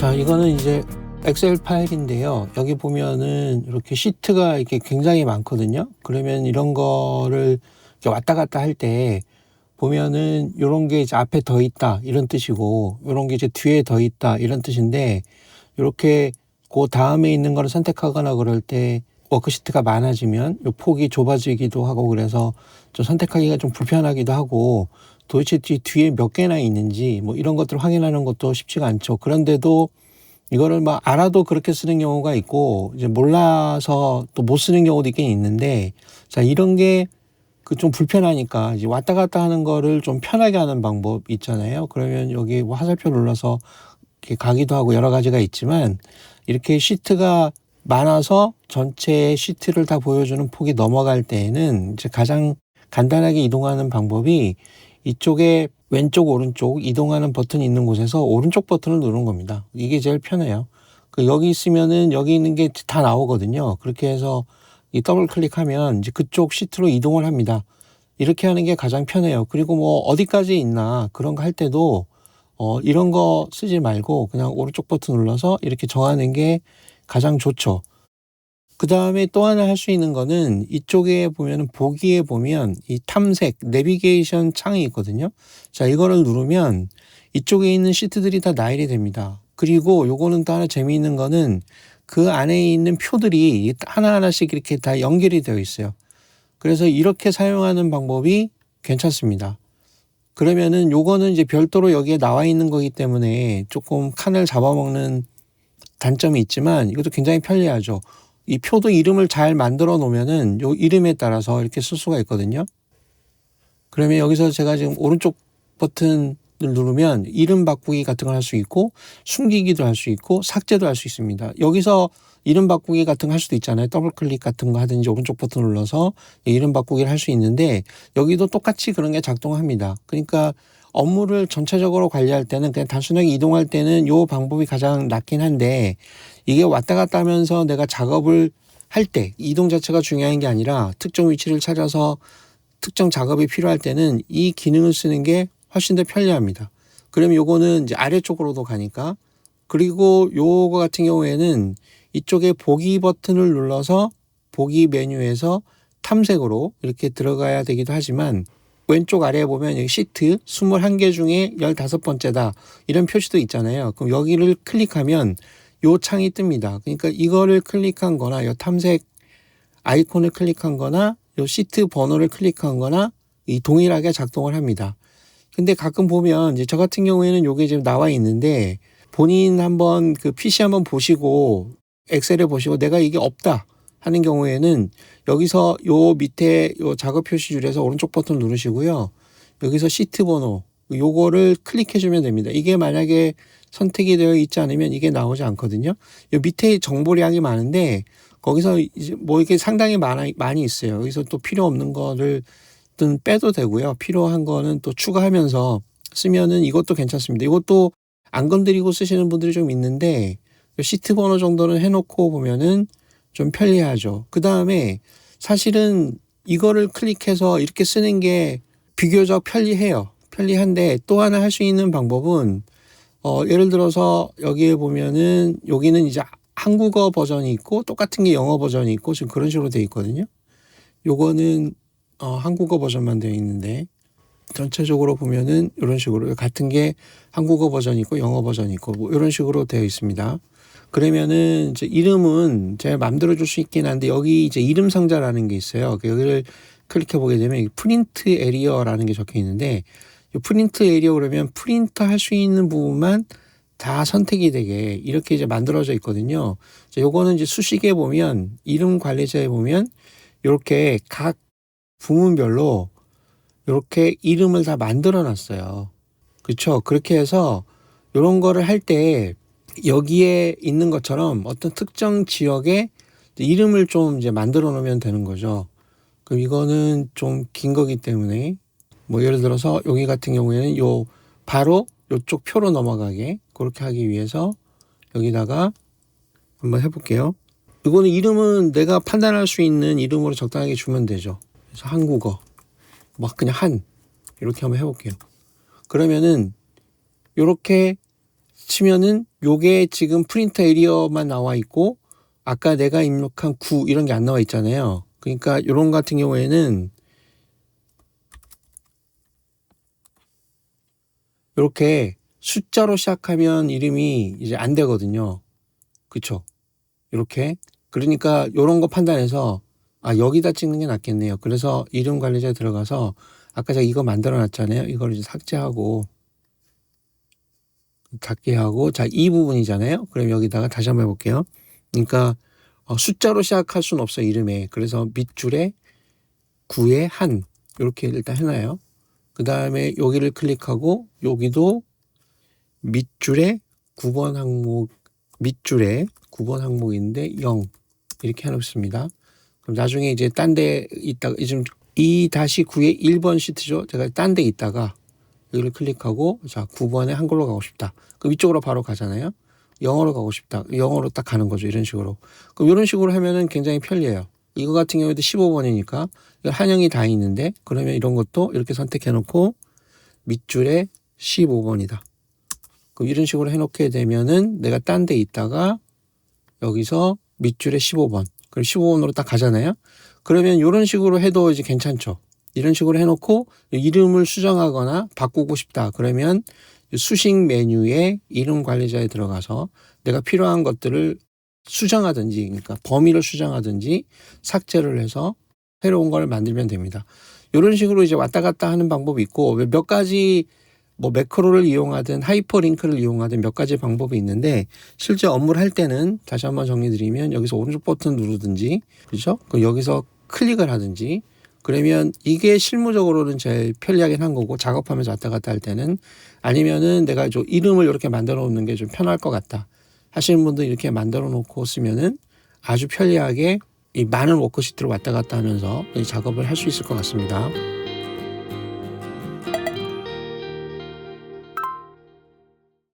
자, 이거는 이제 엑셀 파일인데요. 여기 보면은 이렇게 시트가 이렇게 굉장히 많거든요. 그러면 이런 거를 왔다 갔다 할 때 보면은 이런 게 이제 앞에 더 있다 이런 뜻이고 이런 게 이제 뒤에 더 있다 이런 뜻인데 이렇게 그 다음에 있는 거를 선택하거나 그럴 때 워크시트가 많아지면 요 폭이 좁아지기도 하고 그래서 좀 선택하기가 좀 불편하기도 하고 도대체 뒤- 뒤에 몇 개나 있는지 뭐 이런 것들을 확인하는 것도 쉽지가 않죠. 그런데도 이거를 막 알아도 그렇게 쓰는 경우가 있고 이제 몰라서 또 못 쓰는 경우도 있긴 있는데 자 이런 게 그 좀 불편하니까 이제 왔다 갔다 하는 거를 좀 편하게 하는 방법 있잖아요. 그러면 여기 뭐 화살표 눌러서 이렇게 가기도 하고 여러 가지가 있지만 이렇게 시트가 많아서 전체 시트를 다 보여주는 폭이 넘어갈 때에는 이제 가장 간단하게 이동하는 방법이 이쪽에 왼쪽 오른쪽 이동하는 버튼이 있는 곳에서 오른쪽 버튼을 누르는 겁니다. 이게 제일 편해요. 그 여기 있으면은 여기 있는 게 다 나오거든요. 그렇게 해서 이 더블 클릭하면 이제 그쪽 시트로 이동을 합니다. 이렇게 하는 게 가장 편해요. 그리고 뭐 어디까지 있나 그런 거 할 때도 어 이런 거 쓰지 말고 그냥 오른쪽 버튼 눌러서 이렇게 정하는 게 가장 좋죠. 그 다음에 또 하나 할 수 있는 거는 이쪽에 보면은 보기에 보면 이 탐색, 내비게이션 창이 있거든요. 자, 이거를 누르면 이쪽에 있는 시트들이 다 나열이 됩니다. 그리고 요거는 또 하나 재미있는 거는 그 안에 있는 표들이 하나하나씩 이렇게 다 연결이 되어 있어요. 그래서 이렇게 사용하는 방법이 괜찮습니다. 그러면은 요거는 이제 별도로 여기에 나와 있는 거기 때문에 조금 칸을 잡아먹는 단점이 있지만 이것도 굉장히 편리하죠. 이 표도 이름을 잘 만들어 놓으면은 요 이름에 따라서 이렇게 쓸 수가 있거든요. 그러면 여기서 제가 지금 오른쪽 버튼을 누르면 이름 바꾸기 같은 걸 할 수 있고 숨기기도 할 수 있고 삭제도 할 수 있습니다. 여기서 이름 바꾸기 같은 거 할 수도 있잖아요. 더블 클릭 같은 거 하든지 오른쪽 버튼 눌러서 이름 바꾸기를 할 수 있는데 여기도 똑같이 그런 게 작동합니다. 그러니까 업무를 전체적으로 관리할 때는 그냥 단순하게 이동할 때는 요 방법이 가장 낫긴 한데 이게 왔다 갔다 하면서 내가 작업을 할 때 이동 자체가 중요한 게 아니라 특정 위치를 찾아서 특정 작업이 필요할 때는 이 기능을 쓰는 게 훨씬 더 편리합니다. 그러면 요거는 이제 아래쪽으로도 가니까 그리고 요거 같은 경우에는 이쪽에 보기 버튼을 눌러서 보기 메뉴에서 탐색으로 이렇게 들어가야 되기도 하지만 왼쪽 아래에 보면 시트 21개 중에 15번째다 이런 표시도 있잖아요. 그럼 여기를 클릭하면 요 창이 뜹니다. 그러니까 이거를 클릭한 거나 요 탐색 아이콘을 클릭한 거나 요 시트 번호를 클릭한 거나 이 동일하게 작동을 합니다. 근데 가끔 보면 이제 저 같은 경우에는 요게 지금 나와 있는데 본인 한번 그 PC 한번 보시고 엑셀에 보시고 내가 이게 없다 하는 경우에는 여기서 요 밑에 요 작업 표시줄에서 오른쪽 버튼 누르시고요. 여기서 시트 번호 요거를 클릭해 주면 됩니다. 이게 만약에 선택이 되어 있지 않으면 이게 나오지 않거든요. 요 밑에 정보량이 많은데 거기서 이제 뭐 이게 상당히 많아, 많이 있어요. 여기서 또 필요 없는 거를 든 빼도 되고요. 필요한 거는 또 추가하면서 쓰면은 이것도 괜찮습니다. 이것도 안 건드리고 쓰시는 분들이 좀 있는데 요 시트 번호 정도는 해놓고 보면은 좀 편리하죠. 그 다음에 사실은 이거를 클릭해서 이렇게 쓰는 게 비교적 편리해요. 편리한데 또 하나 할 수 있는 방법은 어, 예를 들어서 여기에 보면은 여기는 이제 한국어 버전이 있고 똑같은 게 영어 버전이 있고 지금 그런 식으로 돼 있거든요. 요거는 어, 한국어 버전만 되어 있는데 전체적으로 보면은 이런 식으로 같은 게 한국어 버전이 있고 영어 버전이 있고 뭐 이런 식으로 되어 있습니다. 그러면은 이제 이름은 제가 만들어 줄수 있긴 한데 여기 이제 이름 상자라는 게 있어요. 그 여기를 클릭해 보게 되면 프린트 에리어라는 게 적혀 있는데 이 프린트 에리어 그러면 프린터 할수 있는 부분만 다 선택이 되게 이렇게 이제 만들어져 있거든요. 자, 요거는 이제 수식에 보면 이름 관리자에 보면 이렇게 각 부문별로 이렇게 이름을 다 만들어 놨어요. 그렇죠? 그렇게 해서 이런 거를 할 때 여기에 있는 것처럼 어떤 특정 지역에 이름을 좀 이제 만들어 놓으면 되는 거죠. 그럼 이거는 좀 긴 거기 때문에 뭐 예를 들어서 여기 같은 경우에는 요 바로 요쪽 표로 넘어가게 그렇게 하기 위해서 여기다가 한번 해볼게요. 이거는 이름은 내가 판단할 수 있는 이름으로 적당하게 주면 되죠. 그래서 한국어 막 그냥 한 이렇게 한번 해볼게요. 그러면은 요렇게 치면은 요게 지금 프린터 에리어만 나와 있고 아까 내가 입력한 9 이런 게 안 나와 있잖아요. 그러니까 요런 같은 경우에는 이렇게 숫자로 시작하면 이름이 이제 안 되거든요. 그쵸? 이렇게. 그러니까 요런 거 판단해서 아, 여기다 찍는 게 낫겠네요. 그래서 이름 관리자에 들어가서 아까 제가 이거 만들어 놨잖아요. 이걸 이제 삭제하고 닫게 하고 자, 이 부분이잖아요. 그럼 여기다가 다시 한번 해볼게요. 그러니까 어, 숫자로 시작할 수는 없어요. 이름에. 그래서 밑줄에 9에 한 이렇게 일단 해놔요. 그 다음에 여기를 클릭하고 여기도 밑줄에 9번 항목 밑줄에 9번 항목인데 0 이렇게 해놓습니다. 그럼 나중에 이제 딴 데 있다가 2 다시 9에 1번 시트죠. 제가 딴 데 있다가 여기를 클릭하고 자 9번에 한글로 가고 싶다. 그럼 이쪽으로 바로 가잖아요. 영어로 가고 싶다. 영어로 딱 가는 거죠. 이런 식으로. 그럼 이런 식으로 하면은 굉장히 편리해요. 이거 같은 경우에도 15번이니까 한영이 다 있는데 그러면 이런 것도 이렇게 선택해 놓고 밑줄에 15번이다. 그럼 이런 식으로 해 놓게 되면은 내가 딴 데 있다가 여기서 밑줄에 15번. 그럼 15번으로 딱 가잖아요. 그러면 이런 식으로 해도 이제 괜찮죠. 이런 식으로 해놓고 이름을 수정하거나 바꾸고 싶다. 그러면 수식 메뉴에 이름 관리자에 들어가서 내가 필요한 것들을 수정하든지, 그러니까 범위를 수정하든지 삭제를 해서 새로운 걸 만들면 됩니다. 이런 식으로 이제 왔다 갔다 하는 방법이 있고 몇 가지 뭐 매크로를 이용하든 하이퍼링크를 이용하든 몇 가지 방법이 있는데 실제 업무를 할 때는 다시 한번 정리드리면 여기서 오른쪽 버튼 누르든지 그렇죠? 그 여기서 클릭을 하든지 그러면 이게 실무적으로는 제일 편리하긴 한 거고 작업하면서 왔다 갔다 할 때는 아니면은 내가 좀 이름을 이렇게 만들어 놓는 게 좀 편할 것 같다 하시는 분들 이렇게 만들어 놓고 쓰면은 아주 편리하게 이 많은 워크시트를 왔다 갔다 하면서 이 작업을 할 수 있을 것 같습니다.